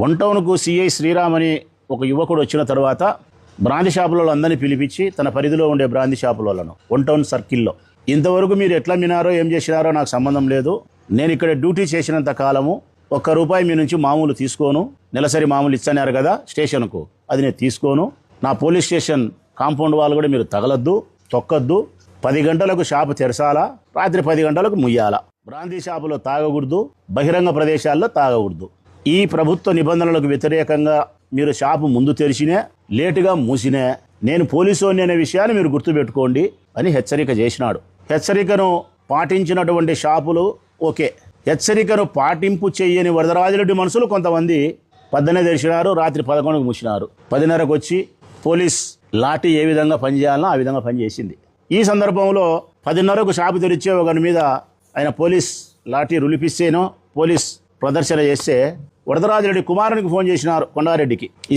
One టౌన్కు CI Sriram అని ఒక యువకుడు వచ్చిన తర్వాత బ్రాంది షాపులలో అందరినీ పిలిపించి తన పరిధిలో ఉండే బ్రాంతి షాపులను వన్ టౌన్ సర్కిల్లో. ఇంతవరకు మీరు ఎట్లా మినారో ఏం చేసినారో నాకు సంబంధం లేదు. నేను ఇక్కడ డ్యూటీ చేసినంత కాలము ఒక్క రూపాయి మీ నుంచి మామూలు తీసుకోను. నెలసరి మామూలు ఇచ్చన్నారు కదా స్టేషన్కు అది నేను తీసుకోను. నా పోలీస్ స్టేషన్ కాంపౌండ్ వాళ్ళు కూడా మీరు తగలద్దు తొక్కద్దు. పది గంటలకు షాపు తెరసాలా రాత్రి పది గంటలకు ముయ్యాలా. బ్రాందీ షాపులో తాగకూడదు బహిరంగ ప్రదేశాల్లో తాగకూడదు. ఈ ప్రభుత్వ నిబంధనలకు వ్యతిరేకంగా మీరు షాపు ముందు తెరిచినే లేటుగా మూసినే నేను పోలీసుని అనే విషయాన్ని మీరు గుర్తుపెట్టుకోండి అని హెచ్చరిక చేసినాడు. హెచ్చరికను పాటించినటువంటి షాపులు ఓకే. హెచ్చరికను పాటింపు చేయని వరదరాజులెడ్డి మనుషులు కొంతమంది పద్దెనే తెరిచినారు రాత్రి పదకొండుకు మూసినారు. పదిన్నరకు వచ్చి పోలీస్ లాఠీ ఏ విధంగా పనిచేయాలనో ఆ విధంగా పనిచేసింది. ఈ సందర్భంలో పదిన్నరకు షాపు తెరిచే ఒకరి మీద ఆయన పోలీస్ లాఠీ రులిపిస్తేనో పోలీస్ ప్రదర్శన చేస్తే వరదరాజరెడ్డి కుమారునికి ఫోన్ చేసినారు కొండారెడ్డికి. ఈ